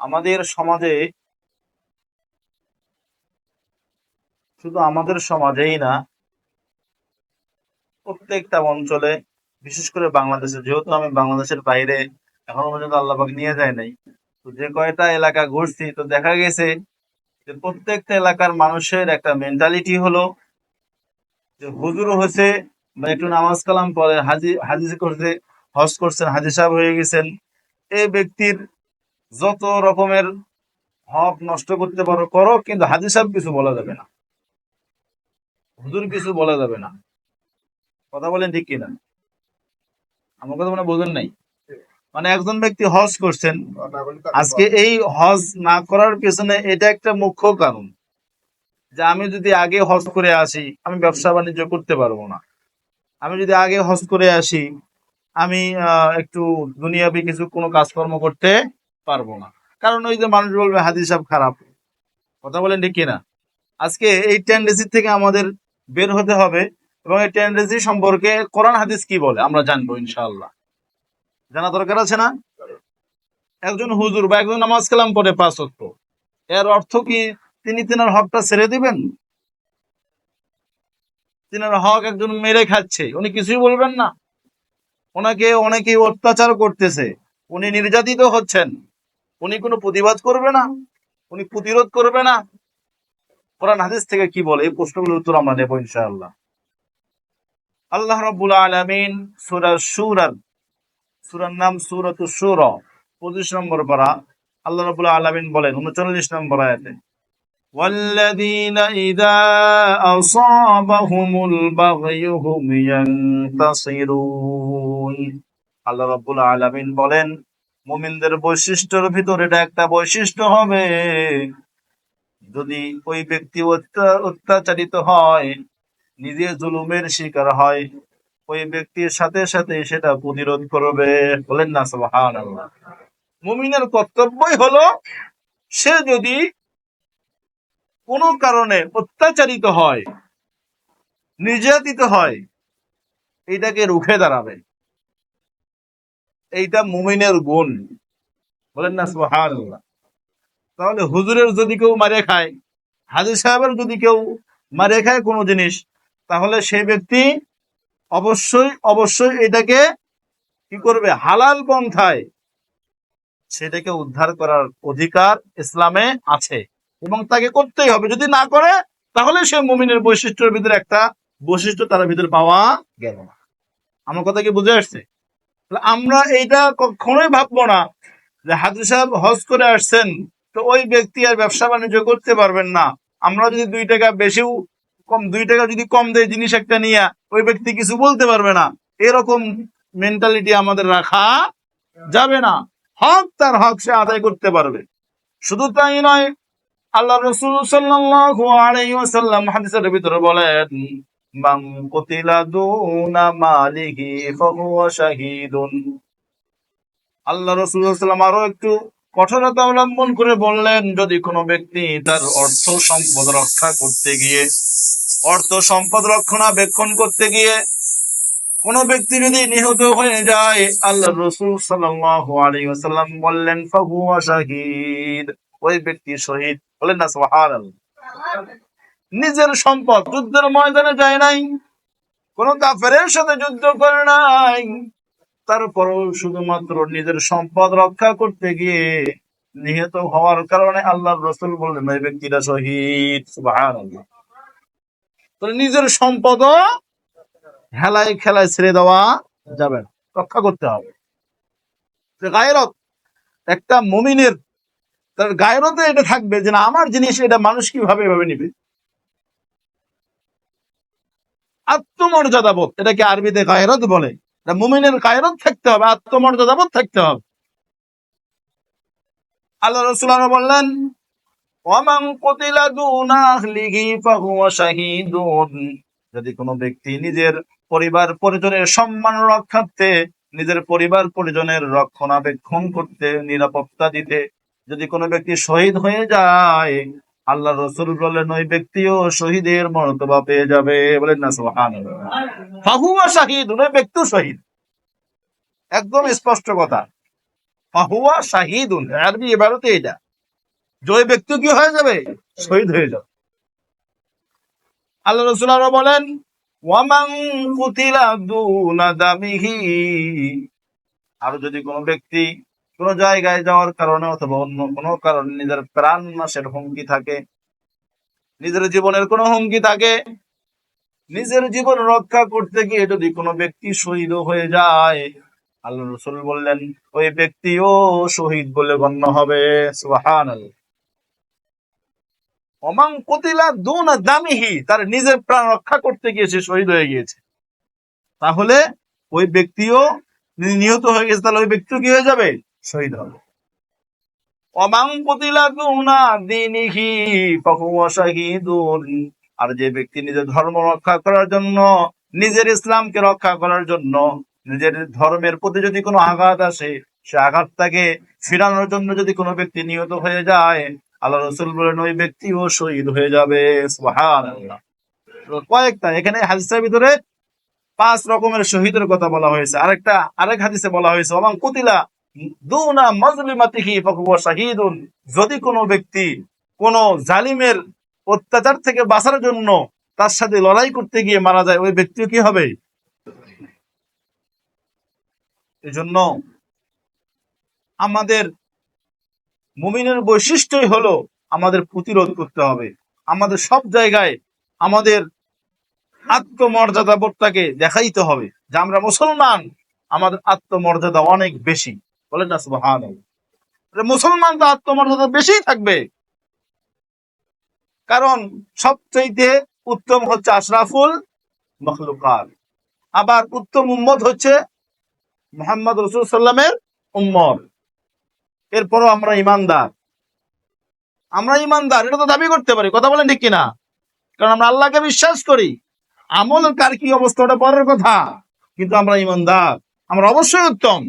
আমাদের সমাজে শুধু আমাদের সমাজেই না, প্রত্যেকটা অঞ্চলে, বিশেষ করে বাংলাদেশে, যেহেতু আমি বাংলাদেশের বাইরে, এখনও পর্যন্ত আল্লাহবাক নিয়ে যায় নাই। তো যে কয়টা এলাকা ঘুরছি, তো দেখা গেছে যে প্রত্যেকটা এলাকার মানুষের একটা মেন্টালিটি হলো যে হুজুর হচ্ছে বা একটু নামাজ কালাম পরে হাজি হাজি করছে, হজ করছেন, হাজি সাহেব হয়ে গেছেন। এই ব্যক্তির যত রকমের হক নষ্ট করতে পারো, করো, কিন্তু হাজি সাহেব কিছু বলা যাবে না। হুজুর কিছু বলা যাবে না। কথা বলেন ঠিক কিনা? আমার কথা মানে বোঝেন নাই। মানে একজন ব্যক্তি হজ করছেন, আজকে এই হজ না করার পেছনে এটা একটা মুখ্য কারণ। যে আমি যদি আগে হজ করে আসি, আমি ব্যবসা বাণিজ্য করতে পারব না। আমি যদি আগে হজ করে আসি, আমি একটু দুনিয়াবি কিছু কোনো কাজকর্ম করতে পারব না। কারণ ওই যে মানুষ বলবে, হাদিস সাহেব খারাপ। কথা বলেন ঠিক কিনা? আজকে এই টেন্ডেন্সি থেকে আমাদের বের হতে হবে এবং এই টেন্ডেন্সি সম্পর্কে কোরআন হাদিস কি বলে আমরা জানব ইনশাআল্লাহ। জানা দরকার আছে না? একজন হুজুর বা একজন নামাজ কালাম পড়ে পাঁচ অক্ট এর অর্থ কি তিনি তিনার হকটা ছেড়ে দিবেন? তিনার হক একজন মেরে খাচ্ছে, উনি কিছুই বলবেন না। ওনাকে অনেকেই অত্যাচার করতেছে, উনি নির্যাতিত হচ্ছেন। উনি কোনো প্রতিবাদ করবে না উনি প্রতিরোধ করবে না কোরআন হাদিস থেকে কি বলে এই প্রশ্নগুলোর উত্তর আমরা নেবো ইনশাআল্লাহ আল্লাহ রাব্বুল আলামিন সূরা সূরার সূরার নাম সূরাতুশ শুরা 25 নম্বর পারা আল্লাহ রাব্বুল আলামিন বলেন 39 নম্বর আয়াতে والذين إذا أصابهم البغي هم ينتصرون আল্লাহ রাব্বুল আলামিন বলেন মুমিনদের বৈশিষ্ট্যের ভিতরে এটা একটা বৈশিষ্ট্য হবে। যদি ওই ব্যক্তি অত্যা- অত্যাচারিত হয়, নিজে জুলুমের শিকার হয়, ওই ব্যক্তির সাথে সাথে সেটা প্রতিরোধ করবে। বলেন না, সুবহানাল্লাহ। মুমিনের কর্তব্যই হলো, সে যদি কোনো কারণে অত্যাচারিত হয়, নির্যাতিত হয়, এটাকে রুখে দাঁড়াবে। এইটা মুমিনের গুণ। বলেন না, সুবহানাল্লাহ। তাহলে হুজুরের যদি কেউ মারে খায়, হাজির সাহেবের যদি কেউ মারে খায় কোনো জিনিস, তাহলে সেই ব্যক্তি অবশ্যই অবশ্যই এটাকে কি করবে? হালাল পন্থায় সেটাকে উদ্ধার করার অধিকার ইসলামে আছে এবং তাকে করতেই হবে। যদি না করে, তাহলে সে মুমিনের বৈশিষ্ট্যের ভিতরে একটা বৈশিষ্ট্য তার ভিতরে পাওয়া গেল না। আমার কথা কি বুঝে আসছে? আমরা এইটা কখনোই ভাববো না যে হাজির সাহেব হজ করে আসছেন, তো ওই ব্যক্তি আর ব্যবসা বাণিজ্য করতে পারবেন না। আমরা যদি দুই টাকা বেশিও কম, দুই টাকা যদি কম দেয় জিনিস একটা নিয়ে, ওই ব্যক্তি কিছু বলতে পারবে না। এরকম মেন্টালিটি আমাদের রাখা যাবে না। হক তার হক সে আদায় করতে পারবে। শুধু তাই নয়, আল্লাহ রসুল ওয়াসাল্লাম হাদিসের ভিতরে বলেন মান কুতিলা দুনা মালিহি ফাহুয়া শাহীদুন আল্লাহ রসুল সাল্লাম আরও একটু কঠোরতা অবলম্বন করে বললেন, যদি কোনো ব্যক্তি তার অর্থ সম্পদ রক্ষা করতে গিয়ে, অর্থ সম্পদ রক্ষণাবেক্ষণ করতে গিয়ে কোন ব্যক্তি যদি নিহত হয়ে যায়, আল্লাহ রসুল ওয়াসাল্লাম বললেন, ফাহুয়া শাহীদ। ওই ব্যক্তি শহীদ বলেন না, সুবহানাল্লাহ। নিজের সম্পদ যুদ্ধের ময়দানে যায় নাই। কোন কাফেরের সাথে যুদ্ধ করে নাই। তারপরও শুধুমাত্র নিজের সম্পদ রক্ষা করতে গিয়ে নিহত হওয়ার কারণে আল্লাহ রসুল বললেন ওই ব্যক্তিটা শহীদ। নিজের সম্পদও হেলায় খেলায় ছেড়ে দেওয়া যাবে রক্ষা করতে হবে। গায়রত, একটা মুমিনের তার গায়রতে এটা থাকবে যে, না, আমার জিনিস এটা মানুষ কীভাবে এভাবে নিবে? আত্মমর্যাদাবোধ, এটাকে আরবিতে গায়রত বলে। মুমিনের গায়রত থাকতে হবে, আত্মমর্যাদাবোধ থাকতে হবে। আল্লাহ রসুল বললেন যদি কোনো ব্যক্তি নিজের পরিবার পরিজনের সম্মান রক্ষার্থে, নিজের পরিবার পরিজনের রক্ষণাবেক্ষণ করতে, নিরাপত্তা দিতে, যদি কোনো ব্যক্তি শহীদ হয়ে যায় আল্লাহ রসুল বলেন, ওই ব্যক্তিও শহীদের মর্তবা পেয়ে যাবে। বলেন না সোহান ফাহুয়া শাহিদ ওই ব্যক্তিও শহীদ। একদম স্পষ্ট কথা। ফাহুয়া শাহিদুন আরবি এবারতে এটা যে ওই ব্যক্তি কি হয়ে যাবে? শহীদ হয়ে যাবে। আল্লাহ রসুল আরও বলেন, ওয়ামান কুতিলা দুনা দামিহি। আর যদি কোনো ব্যক্তি কোন জায়গায় যাওয়ার কারণে অথবা অন্য কোনো কারণে নিজের প্রাণ নাশের হুমকি থাকে, নিজের জীবনের কোনো হুমকি থাকে, নিজের জীবন রক্ষা করতে গিয়ে যদি কোনো ব্যক্তি শহীদ হয়ে যায়, আল্লাহ রসুল বললেন, ওই ব্যক্তিও শহীদ বলে গণ্য হবে সুহান অমাং কতিলা দুন দামিহি, তার নিজের প্রাণ রক্ষা করতে গিয়ে সে শহীদ হয়ে গিয়েছে। তাহলে ওই ব্যক্তিও নিহত হয়ে গেছে, তাহলে ওই ব্যক্তিও কি হয়ে যাবে? শহীদ হবে আর যে ব্যক্তি নিজের ধর্ম রক্ষা করার জন্য, নিজের ইসলামকে রক্ষা করার জন্য, নিজের ধর্মের প্রতি যদি কোনো আঘাত আসে, সে আঘাতটাকে ফিরানোর জন্য যদি কোনো ব্যক্তি নিহত হয়ে যায়, আল্লাহ রসুল বলেন, ওই ব্যক্তিও শহীদ হয়ে যাবে। কয়েকটা, এখানে হাদিসের ভিতরে পাঁচ রকমের শহীদের কথা বলা হয়েছে। আরেকটা, আরেক হাদিসে বলা হয়েছে ওমান কুতিলা দুনা মাজলিমাতিহি ফাহুয়া শাহিদুন। যদি কোনো ব্যক্তি কোন জালিমের অত্যাচার থেকে বাঁচার জন্য তার সাথে লড়াই করতে গিয়ে মারা যায়, ওই ব্যক্তিও কি হবে? এজন্য আমাদের মুমিনের বৈশিষ্ট্যই হলো আমাদের প্রতিরোধ করতে হবে। আমাদের সব জায়গায় আমাদের আত্মমর্যাদা বোধটাকে দেখাইতে হবে যে আমরা মুসলমান, আমাদের আত্মমর্যাদা অনেক বেশি। বলেন না সুবহান মুসলমান তো আত্মমর্যাদা বেশি থাকবে। কারণ সবচাইতে উত্তম হচ্ছে আশরাফুল মখলুকাত। আবার উত্তম উম্মত হচ্ছে মোহাম্মদ রসুল সাল্লামের উম্মত। এরপরও আমরা ইমানদার। আমরা ইমানদার, এটা তো দাবি করতে পারি, কথা বলেন ঠিক কিনা? কারণ আমরা আল্লাহকে বিশ্বাস করি। আমল কার কি অবস্থা, ওটা পরের কথা। কিন্তু আমরা ইমানদার, আমরা অবশ্যই উত্তম।